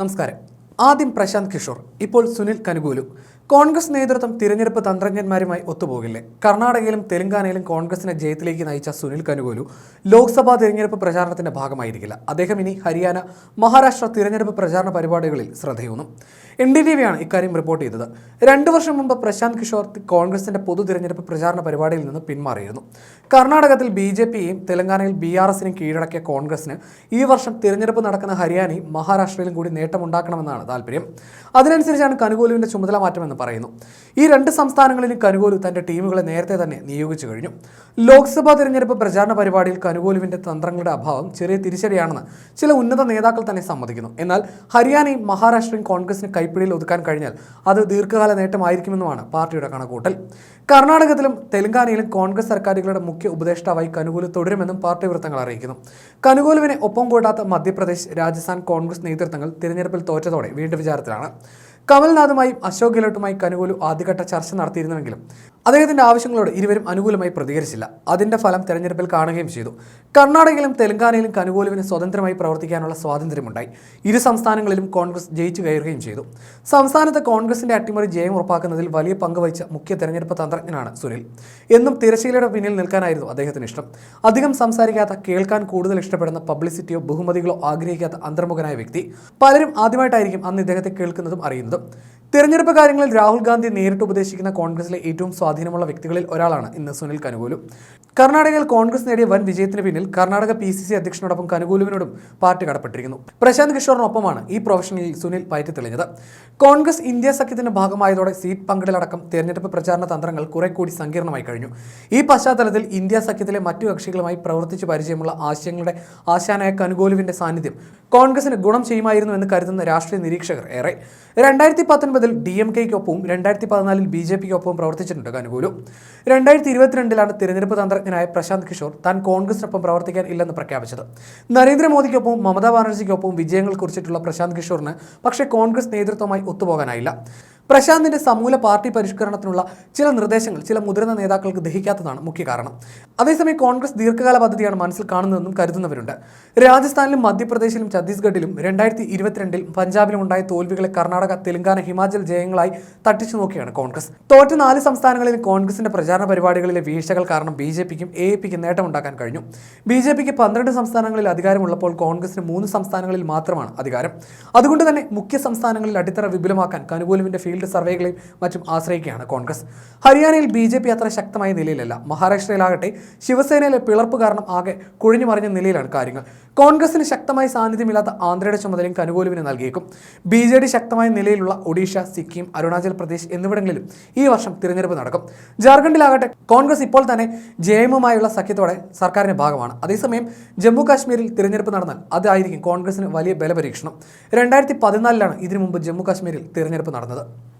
നമസ്കാരം. ആദ്യം പ്രശാന്ത് കിഷോർ ഇപ്പോൾ സുനിൽ കനുകൂലു. കോൺഗ്രസ് നേതൃത്വം തിരഞ്ഞെടുപ്പ് തന്ത്രജ്ഞന്മാരുമായി ഒത്തുപോകില്ലേ? കർണാടകയിലും തെലങ്കാനയിലും കോൺഗ്രസിനെ ജയത്തിലേക്ക് നയിച്ച സുനിൽ കനുകോലു ലോക്സഭാ തിരഞ്ഞെടുപ്പ് പ്രചാരണത്തിന്റെ ഭാഗമായിരിക്കില്ല. അദ്ദേഹം ഇനി ഹരിയാന മഹാരാഷ്ട്ര തിരഞ്ഞെടുപ്പ് പ്രചാരണ പരിപാടികളിൽ ശ്രദ്ധയൂന്നും. എൻ ഡി ടി വിയാണ് ഇക്കാര്യം റിപ്പോർട്ട് ചെയ്തത്. രണ്ടു വർഷം മുമ്പ് പ്രശാന്ത് കിഷോർ കോൺഗ്രസിന്റെ പൊതു തിരഞ്ഞെടുപ്പ് പ്രചാരണ പരിപാടിയിൽ നിന്ന് പിന്മാറിയിരുന്നു. കർണാടകത്തിൽ ബി ജെ പിയെയും തെലങ്കാനയിൽ ബി ആർ എസിനെയും കീഴടക്കിയ കോൺഗ്രസിന് ഈ വർഷം തിരഞ്ഞെടുപ്പ് നടക്കുന്ന ഹരിയാനയും മഹാരാഷ്ട്രയിലും കൂടി നേട്ടമുണ്ടാക്കണമെന്നാണ് താല്പര്യം. അതിനനുസരിച്ചാണ് കനുകൂലുവിന്റെ ചുമതല മാറ്റമെന്ന് പറയുന്നു. ഈ രണ്ട് സംസ്ഥാനങ്ങളിലും കനുകോലു തന്റെ ടീമുകളെ നേരത്തെ തന്നെ നിയോഗിച്ചു കഴിഞ്ഞു. ലോക്സഭാ തിരഞ്ഞെടുപ്പ് പ്രചാരണ പരിപാടിയിൽ കനുകോലുവിന്റെ തന്ത്രങ്ങളുടെ അഭാവം ചെറിയ തിരിച്ചടിയാണെന്ന് ചില ഉന്നത നേതാക്കൾ തന്നെ സമ്മതിക്കുന്നു. എന്നാൽ ഹരിയാനയും മഹാരാഷ്ട്രയും കോൺഗ്രസിന് കൈപ്പിടിയിൽ ഒതുക്കാൻ കഴിഞ്ഞാൽ അത് ദീർഘകാല നേട്ടമായിരിക്കുമെന്നുമാണ് പാർട്ടിയുടെ കണക്കൂട്ടൽ കർണാടകത്തിലും തെലങ്കാനയിലും കോൺഗ്രസ് സർക്കാരുകളുടെ മുഖ്യ ഉപദേഷ്ടാവായി കനുകൂലു തുടരുമെന്നും പാർട്ടി വൃത്തങ്ങൾ അറിയിക്കുന്നു. കനുകൂലുവിനെ ഒപ്പം കൂടാത്ത മധ്യപ്രദേശ് രാജസ്ഥാൻ കോൺഗ്രസ് നേതൃത്വങ്ങൾ തിരഞ്ഞെടുപ്പിൽ തോറ്റതോടെ വീണ്ടും വിചാരത്തിലാണ്. കമൽനാഥുമായും അശോക് ഗെഹ്ലോട്ടുമായി കനുകൂലു ആദ്യഘട്ട ചർച്ച നടത്തിയിരുന്നുവെങ്കിലും അദ്ദേഹത്തിന്റെ ആവശ്യങ്ങളോട് ഇരുവരും അനുകൂലമായി പ്രതികരിച്ചില്ല. അതിന്റെ ഫലം തെരഞ്ഞെടുപ്പിൽ കാണുകയും ചെയ്തു. കർണാടകയിലും തെലങ്കാനയിലും കനുകൂലുവിന് സ്വതന്ത്രമായി പ്രവർത്തിക്കാനുള്ള സ്വാതന്ത്ര്യമുണ്ടായി. ഇരു സംസ്ഥാനങ്ങളിലും കോൺഗ്രസ് ജയിച്ചു കയറുകയും ചെയ്തു. സംസ്ഥാനത്ത് കോൺഗ്രസിന്റെ അട്ടിമറി ജയം ഉറപ്പാക്കുന്നതിൽ വലിയ പങ്ക് വഹിച്ച മുഖ്യ തെരഞ്ഞെടുപ്പ് തന്ത്രജ്ഞനാണ് സുനിൽ. എന്നും തിരശീലയുടെ പിന്നിൽ നിൽക്കാനായിരുന്നു അദ്ദേഹത്തിന് ഇഷ്ടം. അധികം സംസാരിക്കാത്ത കേൾക്കാൻ കൂടുതൽ ഇഷ്ടപ്പെടുന്ന പബ്ലിസിറ്റിയോ ബഹുമതികളോ ആഗ്രഹിക്കാത്ത അന്തർമുഖനായ വ്യക്തി പലരും ആദ്യമായിട്ടായിരിക്കും അന്ന് ഇദ്ദേഹത്തെ കേൾക്കുന്നതും അറിയുന്നതും. തിരഞ്ഞെടുപ്പ് കാര്യങ്ങളിൽ രാഹുൽ ഗാന്ധി നേരിട്ട് ഉപദേശിക്കുന്ന കോൺഗ്രസിലെ ഏറ്റവും സ്വാധീനമുള്ള വ്യക്തികളിൽ ഒരാളാണ് ഇന്ന് സുനിൽ കനുകൂലു. കർണാടകയിൽ കോൺഗ്രസ് നേടിയ വൻ വിജയത്തിന് പിന്നിൽ കർണാടക പി സി സി അധ്യക്ഷനോടൊപ്പം കനുകൂലുവിനോടും പാർട്ടി കടപ്പെട്ടിരിക്കുന്നു. പ്രശാന്ത് കിഷോറിനൊപ്പമാണ് ഈ പ്രൊഫഷനിൽ സുനിൽ പയറ്റി തെളിഞ്ഞത് കോൺഗ്രസ് ഇന്ത്യ സഖ്യത്തിന്റെ ഭാഗമായതോടെ സീറ്റ് പങ്കിടലടക്കം തെരഞ്ഞെടുപ്പ് പ്രചാരണ തന്ത്രങ്ങൾ കുറെ കൂടി സങ്കീർണമായി കഴിഞ്ഞു. ഈ പശ്ചാത്തലത്തിൽ ഇന്ത്യ സഖ്യത്തിലെ മറ്റു കക്ഷികളുമായി പ്രവർത്തിച്ച് പരിചയമുള്ള ആശയങ്ങളുടെ ആശാനായ കനുകൂലുവിന്റെ സാന്നിധ്യം കോൺഗ്രസിന് ഗുണം ചെയ്യുമായിരുന്നു എന്ന് കരുതുന്ന രാഷ്ട്രീയ നിരീക്ഷകർ ഏറെ. രണ്ടായിരത്തി പത്തൊൻപതിൽ ഡി എം കെക്കൊപ്പവും രണ്ടായിരത്തി പതിനാലിൽ ബി ജെ പിക്കൊപ്പവും പ്രവർത്തിച്ചിട്ടുണ്ട് കനുകൂലു. രണ്ടായിരത്തി ഇരുപത്തിരണ്ടിലാണ് തിരഞ്ഞെടുപ്പ് തന്ത്രജ്ഞനായ പ്രശാന്ത് കിഷോർ താൻ കോൺഗ്രസിനൊപ്പം പ്രവർത്തിക്കാൻ ഇല്ലെന്ന് പ്രഖ്യാപിച്ചത്. നരേന്ദ്രമോദിക്കൊപ്പവും മമതാ ബാനർജിക്കൊപ്പവും വിജയങ്ങൾ കുറിച്ചിട്ടുള്ള പ്രശാന്ത് കിഷോറിന് പക്ഷേ കോൺഗ്രസ് നേതൃത്വമായി ഒത്തുപോകാനായില്ല. പ്രശാന്തിന്റെ സമൂല പാർട്ടി പരിഷ്കരണത്തിനുള്ള ചില നിർദ്ദേശങ്ങൾ ചില മുതിർന്ന നേതാക്കൾക്ക് ദഹിക്കാത്തതാണ് മുഖ്യ കാരണം. അതേസമയം കോൺഗ്രസ് ദീർഘകാല പദ്ധതിയാണ് മനസ്സിൽ കാണുന്നതെന്നും കരുതുന്നവരുണ്ട്. രാജസ്ഥാനിലും മധ്യപ്രദേശിലും ഛത്തീസ്ഗഡിലും രണ്ടായിരത്തി ഇരുപത്തിരണ്ടിൽ പഞ്ചാബിലും ഉണ്ടായ തോൽവികളെ കർണാടക തെലങ്കാന ഹിമാചൽ ജയങ്ങളായി തട്ടിച്ചു നോക്കിയാണ് കോൺഗ്രസ്. തോറ്റ നാല് സംസ്ഥാനങ്ങളിൽ കോൺഗ്രസിന്റെ പ്രചാരണ പരിപാടികളിലെ വീഴ്ചകൾ കാരണം ബി ജെ പിക്കും എ പിക്കും നേട്ടമുണ്ടാക്കാൻ കഴിഞ്ഞു. ബി ജെ പിക്ക് പന്ത്രണ്ട് സംസ്ഥാനങ്ങളിൽ അധികാരമുള്ളപ്പോൾ കോൺഗ്രസിന് മൂന്ന് സംസ്ഥാനങ്ങളിൽ മാത്രമാണ് അധികാരം. അതുകൊണ്ട് തന്നെ മുഖ്യ സംസ്ഥാനങ്ങളിൽ അടിത്തറ വിപുലമാക്കാൻ കനുകൂലുവിന്റെ ഫീൽഡ് സർവേകളെയും മറ്റും ആശ്രയിക്കുകയാണ് കോൺഗ്രസ്. ഹരിയാനയിൽ ബി ജെ പി അത്ര ശക്തമായ നിലയിലല്ല. മഹാരാഷ്ട്രയിലാകട്ടെ ശിവസേനയിലെ പിളർപ്പ് കാരണം ആകെ കുഴിഞ്ഞു മറിഞ്ഞ നിലയിലാണ് കാര്യങ്ങൾ. കോൺഗ്രസിന് ശക്തമായ സാന്നിധ്യമില്ലാത്ത ആന്ധ്രയുടെ ചുമതലയും കനുകൂലുവിന് നൽകിയേക്കും. ബി ജെ ഡി ശക്തമായ നിലയിലുള്ള ഒഡീഷ സിക്കിം അരുണാചൽ പ്രദേശ് എന്നിവിടങ്ങളിലും ഈ വർഷം തിരഞ്ഞെടുപ്പ് നടക്കും. ജാർഖണ്ഡിലാകട്ടെ കോൺഗ്രസ് ഇപ്പോൾ തന്നെ ജെ എമ്മുമായുള്ള സഖ്യത്തോടെ സർക്കാരിന്റെ ഭാഗമാണ്. അതേസമയം ജമ്മു കാശ്മീരിൽ തിരഞ്ഞെടുപ്പ് നടന്നാൽ അതായിരിക്കും കോൺഗ്രസിന് വലിയ ബലപരീക്ഷണം. രണ്ടായിരത്തി പതിനാലിലാണ് ഇതിനു മുമ്പ് ജമ്മു കാശ്മീരിൽ തിരഞ്ഞെടുപ്പ് നടന്നത്.